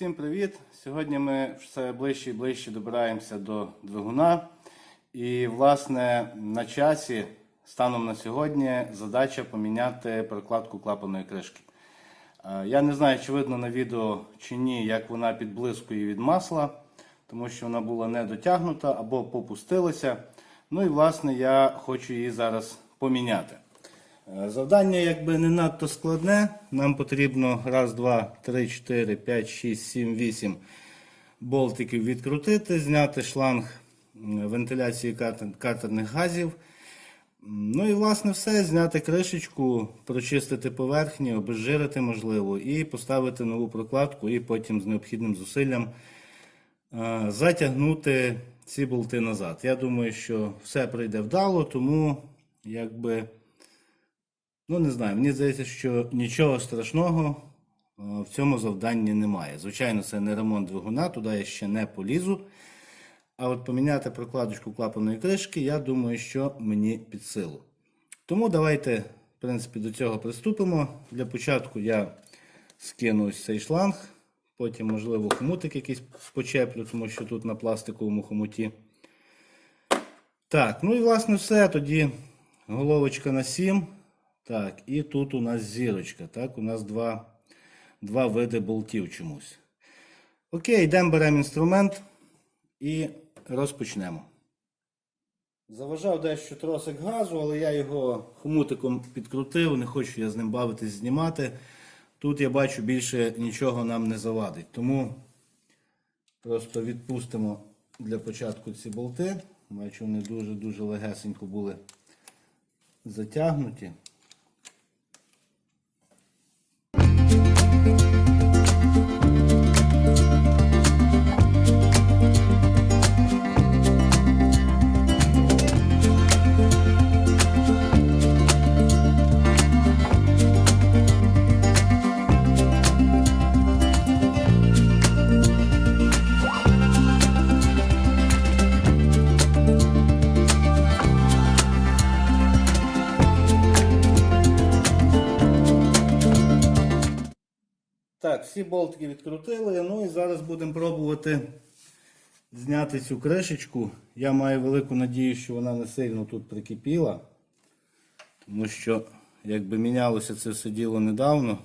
Всім привіт! Сьогодні ми все ближче і ближче добираємося до двигуна. І, власне, на часі, станом на сьогодні, задача поміняти прокладку клапаної кришки. Е, Я не знаю, чи видно на відео чи ні, як вона підблискує від масла, тому що вона була не дотягнута або попустилася. Ну і власне я хочу її зараз поміняти. Е, Завдання якби не надто складне. Нам потрібно раз, два, три, чотири, п'ять, шість, сім, вісім болтиків відкрутити, зняти шланг вентиляції картерних газів. Ну і власне все, зняти кришечку, прочистити поверхні, обезжирити можливо, і поставити нову прокладку, і потім з необхідним зусиллям е, затягнути ці болти назад. Я думаю, що все прийде вдало, тому якби. Ну, не знаю, мені здається, що нічого страшного е, в цьому завданні немає. Звичайно, це не ремонт двигуна, туди я ще не полізу. А от поміняти прокладочку клапаної кришки, я думаю, що мені під силу. Тому давайте, в принципі, до цього приступимо. Для початку я скину ось цей шланг, потім, можливо, хомутик якийсь почеплю, тому що тут на пластиковому хомуті. Так, ну і власне все. Тоді головочка на 7. Так, і тут у нас зірочка. Так, у нас два, два види болтів чомусь. Окей, йдемо беремо інструмент і розпочнемо. Заважав дещо тросик газу, але я його хомутиком підкрутив, не хочу я з ним бавитись, знімати. Тут я бачу більше нічого нам не завадить. Тому просто відпустимо для початку ці болти. Бачу, вони дуже-дуже легесенько були затягнуті. Так, всі болтики відкрутили. Ну і зараз будемо пробувати зняти цю кришечку. Я маю велику надію, що вона не сильно тут прикипіла. Тому що якби мінялося це все діло недавно.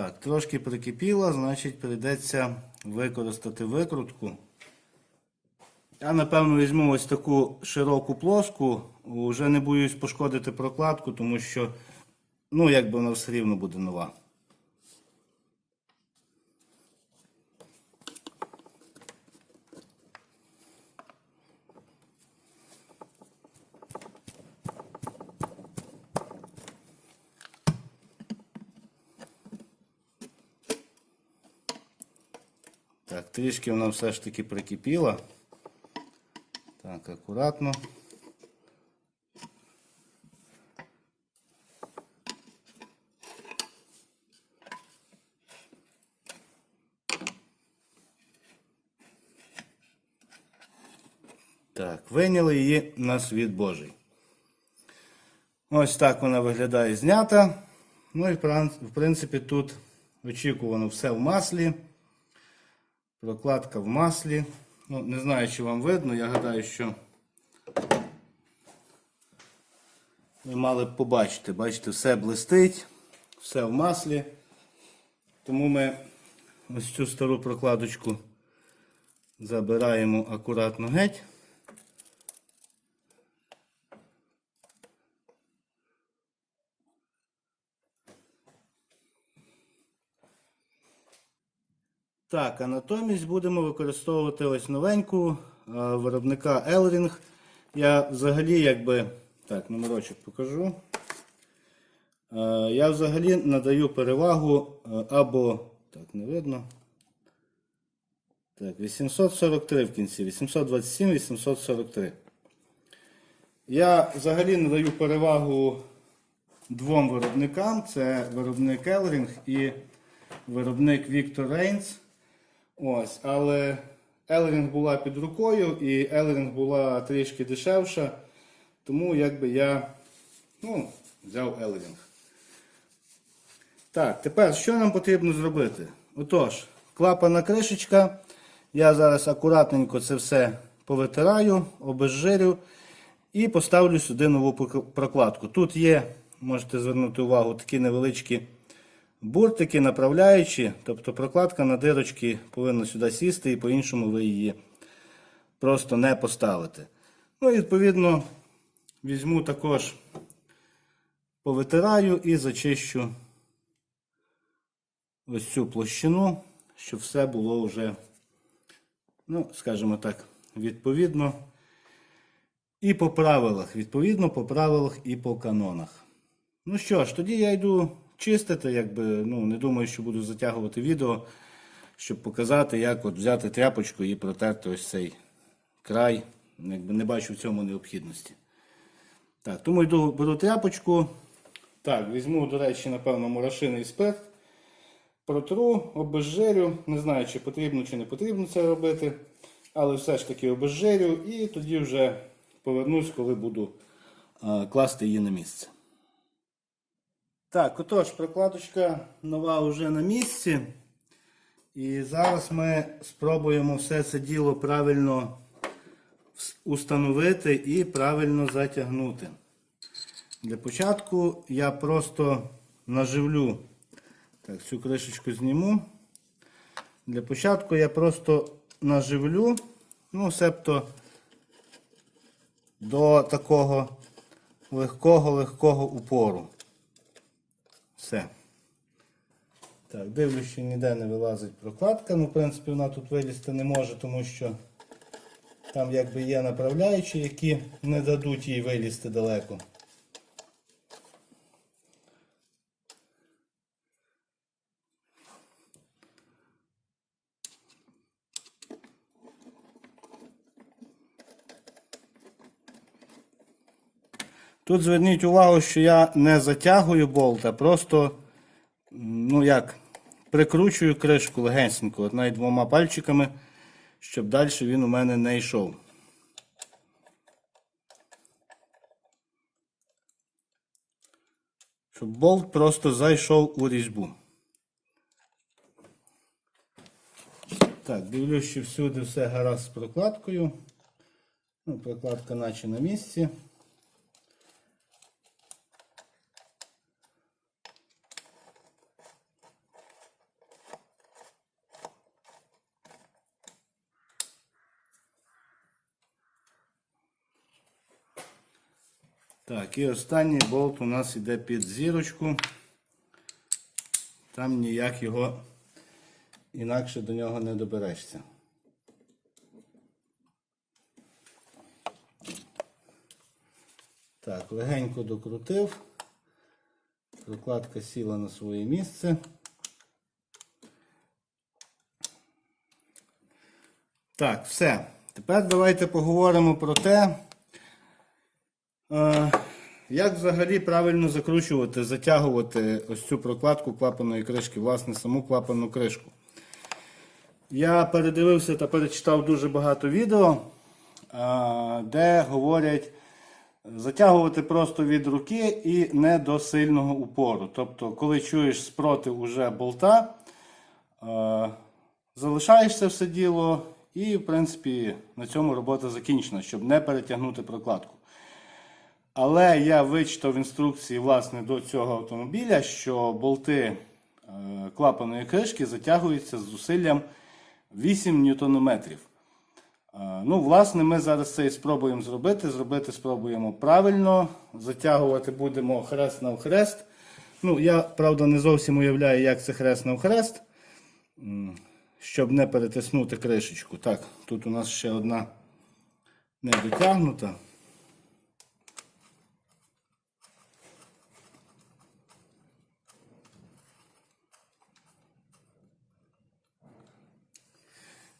Так, трошки прикипіло, значить прийдеться використати викрутку. Я напевно візьму ось таку широку плоску, вже не боюсь пошкодити прокладку, тому що, ну, якби вона все рівно буде нова. Трішки вона все ж таки прикипіла. Так, акуратно. Так, вийняли її на світ Божий. Ось так вона виглядає знята. Ну і в принципі тут очікувано все в маслі. Прокладка в маслі. Ну, не знаю, чи вам видно, я гадаю, що ви мали б побачити. Бачите, все блистить, все в маслі. Тому ми ось цю стару прокладочку забираємо акуратно геть. Так, а натомість будемо використовувати ось новеньку виробника Elring. Я взагалі якби. Так, номерочок покажу. Я взагалі надаю перевагу або. Так, не видно. Так, 843 в кінці. 827, 843. Я взагалі надаю перевагу двом виробникам: це виробник Елрінг і виробник Віктор Рейнс. Ось, але Елрінг була під рукою, і Елрінг була трішки дешевша. Тому якби я ну, взяв Елрінг. Так, тепер що нам потрібно зробити? Отож, клапана кришечка. Я зараз акуратненько це все повитираю, обезжирю і поставлю сюди нову прокладку. Тут є, можете звернути увагу, такі невеличкі буртики, направляючі, тобто прокладка на дирочки повинна сюди сісти і по-іншому ви її просто не поставите. Ну і відповідно візьму також, повитираю і зачищу ось цю площину, щоб все було вже, ну, скажімо так, відповідно. І по правилах, відповідно, по правилах і по канонах. Ну що ж, тоді я йду чистити, якби, ну, не думаю, що буду затягувати відео, щоб показати, як от взяти тряпочку і протерти ось цей край. Якби не бачу в цьому необхідності. Так, тому йду, беру тряпочку. Так, візьму, до речі, напевно, мурашиний спирт. Протру, обезжирю. Не знаю, чи потрібно, чи не потрібно це робити. Але все ж таки обезжирю і тоді вже повернусь, коли буду а, класти її на місце. Так, отож, прокладочка нова вже на місці. І зараз ми спробуємо все це діло правильно установити і правильно затягнути. Для початку я просто наживлю. Так, цю кришечку зніму. Для початку я просто наживлю, ну, себто до такого легкого-легкого упору. Все. Так, дивлюсь, що ніде не вилазить прокладка. Ну, в принципі, вона тут вилізти не може, тому що там якби є направляючі, які не дадуть їй вилізти далеко. Тут зверніть увагу, що я не затягую болт, а просто, ну як, прикручую кришку легенько, от навіть двома пальчиками, щоб далі він у мене не йшов. Щоб болт просто зайшов у різьбу. Так, дивлюсь, що всюди все гаразд з прокладкою. Ну, прокладка наче на місці. Так, і останній болт у нас йде під зірочку. Там ніяк його інакше до нього не доберешся. Так, легенько докрутив. Прокладка сіла на своє місце. Так, все. Тепер давайте поговоримо про те, Е, Як взагалі правильно закручувати, затягувати ось цю прокладку клапаної кришки, власне, саму клапану кришку? Я передивився та перечитав дуже багато відео, де говорять затягувати просто від руки і не до сильного упору. Тобто, коли чуєш спротив уже болта, залишаєш це все діло, і, в принципі, на цьому робота закінчена, щоб не перетягнути прокладку. Але я вичитав інструкції власне до цього автомобіля, що болти е, клапаної кришки затягуються з зусиллям 8 ньютонометрів. Е, Ну, власне, ми зараз це і спробуємо зробити. Зробити спробуємо правильно. Затягувати будемо хрест навхрест. Ну, я, правда, не зовсім уявляю, як це хрест навхрест, м, щоб не перетиснути кришечку. Так, тут у нас ще одна не дотягнута.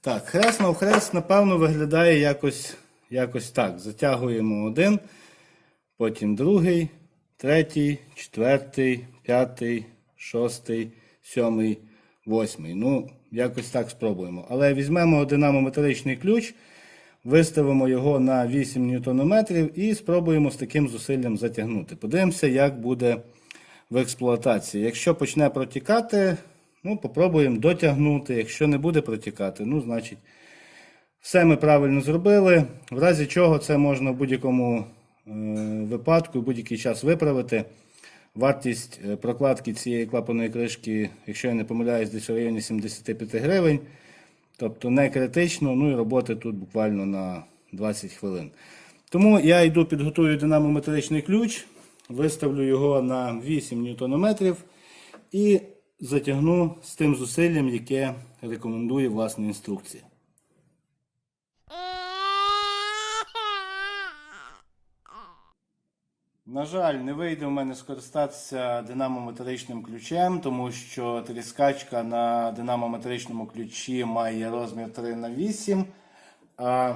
Так, хрест навхрест, напевно, виглядає якось, якось так. Затягуємо один, потім другий, третій, четвертий, п'ятий, шостий, сьомий, восьмий. Ну, якось так спробуємо. Але візьмемо динамометричний ключ, виставимо його на 8 ньютонометрів і спробуємо з таким зусиллям затягнути. Подивимося, як буде в експлуатації. Якщо почне протікати, ну, попробуємо дотягнути. Якщо не буде протікати, ну, значить, все ми правильно зробили. В разі чого це можна в будь-якому е, випадку, в будь-який час виправити. Вартість е, прокладки цієї клапаної кришки, якщо я не помиляюсь, десь в районі 75 гривень. Тобто не критично, ну і роботи тут буквально на 20 хвилин. Тому я йду підготую динамометричний ключ, виставлю його на 8 ньютонометрів і затягну з тим зусиллям, яке рекомендує власна інструкція. На жаль, не вийде в мене скористатися динамометричним ключем, тому що тріскачка на динамометричному ключі має розмір 3 на 8 а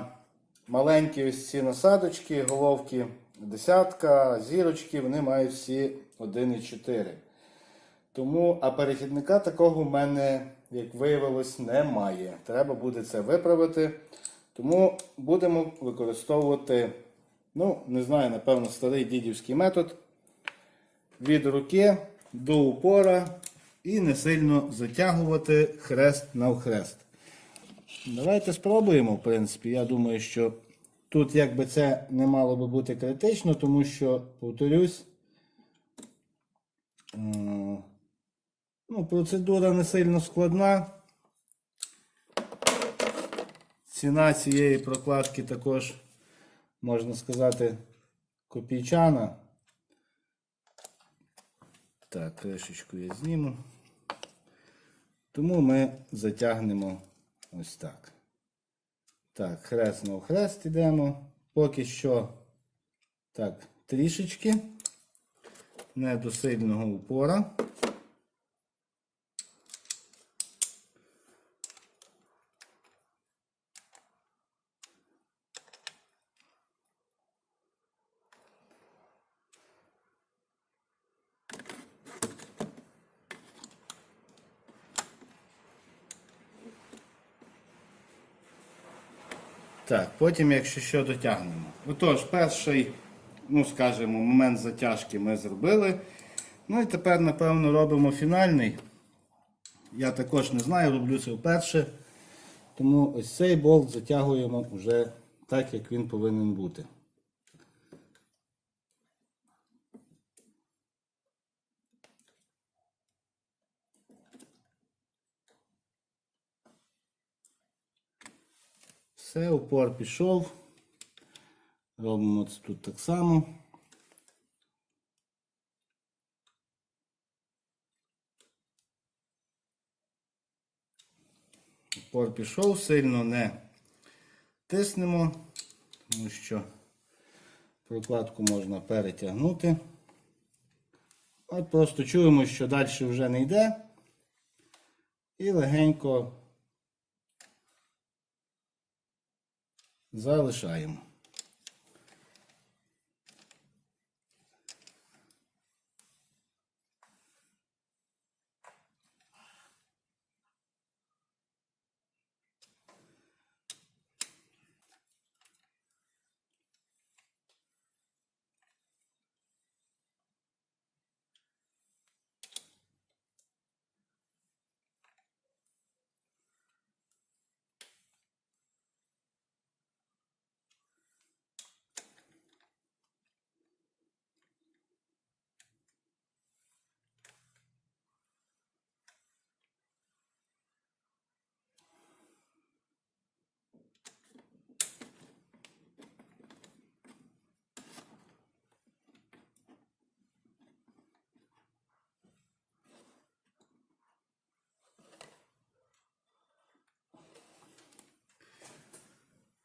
маленькі ось ці насадочки, головки десятка, зірочки, вони мають всі 1,4. Тому, а перехідника такого в мене, як виявилось, немає. Треба буде це виправити. Тому будемо використовувати, ну, не знаю, напевно, старий дідівський метод. Від руки до упора і не сильно затягувати хрест навхрест. Давайте спробуємо, в принципі. Я думаю, що тут якби це не мало би бути критично, тому що, повторюсь, ну, процедура не сильно складна. Ціна цієї прокладки також, можна сказати, копійчана. Так, кришечку я зніму. Тому ми затягнемо ось так. Так, хрест на хрест йдемо. Поки що так, трішечки. Не до сильного упора. Так, потім, якщо що, дотягнемо. Отож, перший, ну скажімо, момент затяжки ми зробили. Ну і тепер, напевно, робимо фінальний. Я також не знаю, роблю це вперше. Тому ось цей болт затягуємо вже так, як він повинен бути. Все, упор пішов. Робимо це тут так само. Упор пішов, сильно не тиснемо, тому що прокладку можна перетягнути. От просто чуємо, що далі вже не йде. І легенько залишаємо.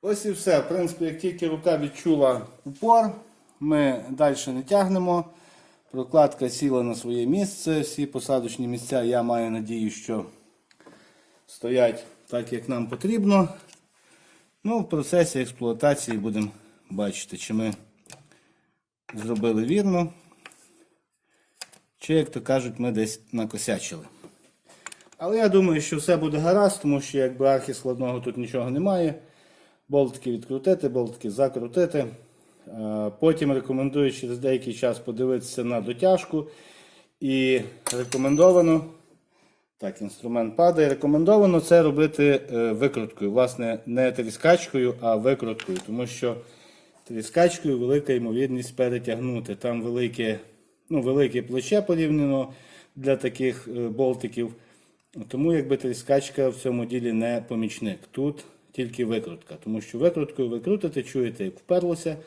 Ось і все. В принципі, як тільки рука відчула упор, ми далі не тягнемо. Прокладка сіла на своє місце. Всі посадочні місця, я маю надію, що стоять так, як нам потрібно. Ну, в процесі експлуатації будемо бачити, чи ми зробили вірно. чи, як то кажуть, ми десь накосячили. Але я думаю, що все буде гаразд, тому що якби архі складного тут нічого немає. Болтики відкрутити, болтики закрутити. Е, Потім рекомендую через деякий час подивитися на дотяжку. І рекомендовано, так, інструмент падає. Рекомендовано це робити е, викруткою. Власне, не тріскачкою, а викруткою. Тому що тріскачкою велика ймовірність перетягнути. Там велике, ну, велике плече порівняно для таких е, болтиків. Тому якби тріскачка в цьому ділі не помічник. Тут тільки викрутка. Тому що викруткою ви крутите, чуєте, як вперлося,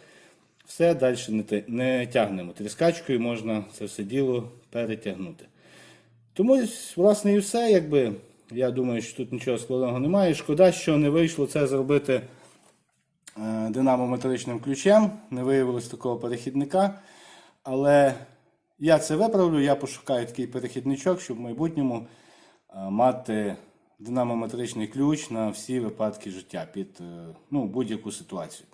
все далі не, не тягнемо. Тріскачкою можна це все діло перетягнути. Тому, власне, і все. Якби, я думаю, що тут нічого складного немає. Шкода, що не вийшло це зробити е, динамометричним ключем. Не виявилось такого перехідника. Але я це виправлю, я пошукаю такий перехідничок, щоб в майбутньому е, мати динамометричний ключ на всі випадки життя під е, ну, будь-яку ситуацію.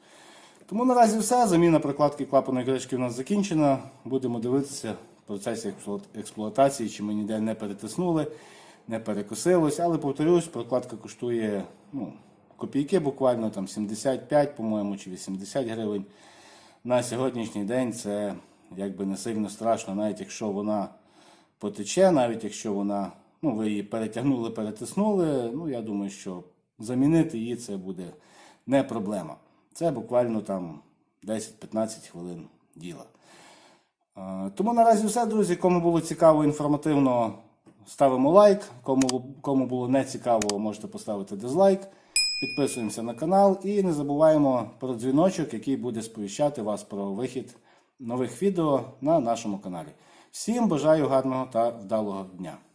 Тому наразі все. Заміна прокладки клапаної кришки у нас закінчена. Будемо дивитися в процесі експлуатації, чи ми ніде не перетиснули, не перекосилось. Але повторюсь, прокладка коштує ну, копійки, буквально там 75, по-моєму, чи 80 гривень. На сьогоднішній день це якби не сильно страшно, навіть якщо вона потече, навіть якщо вона, ну, ви її перетягнули, перетиснули, ну я думаю, що замінити її це буде не проблема. Це буквально там 10-15 хвилин діла. Е, Тому наразі все, друзі. Кому було цікаво, інформативно, ставимо лайк. Кому, кому було не цікаво, можете поставити дизлайк. Підписуємося на канал і не забуваємо про дзвіночок, який буде сповіщати вас про вихід нових відео на нашому каналі. Всім бажаю гарного та вдалого дня!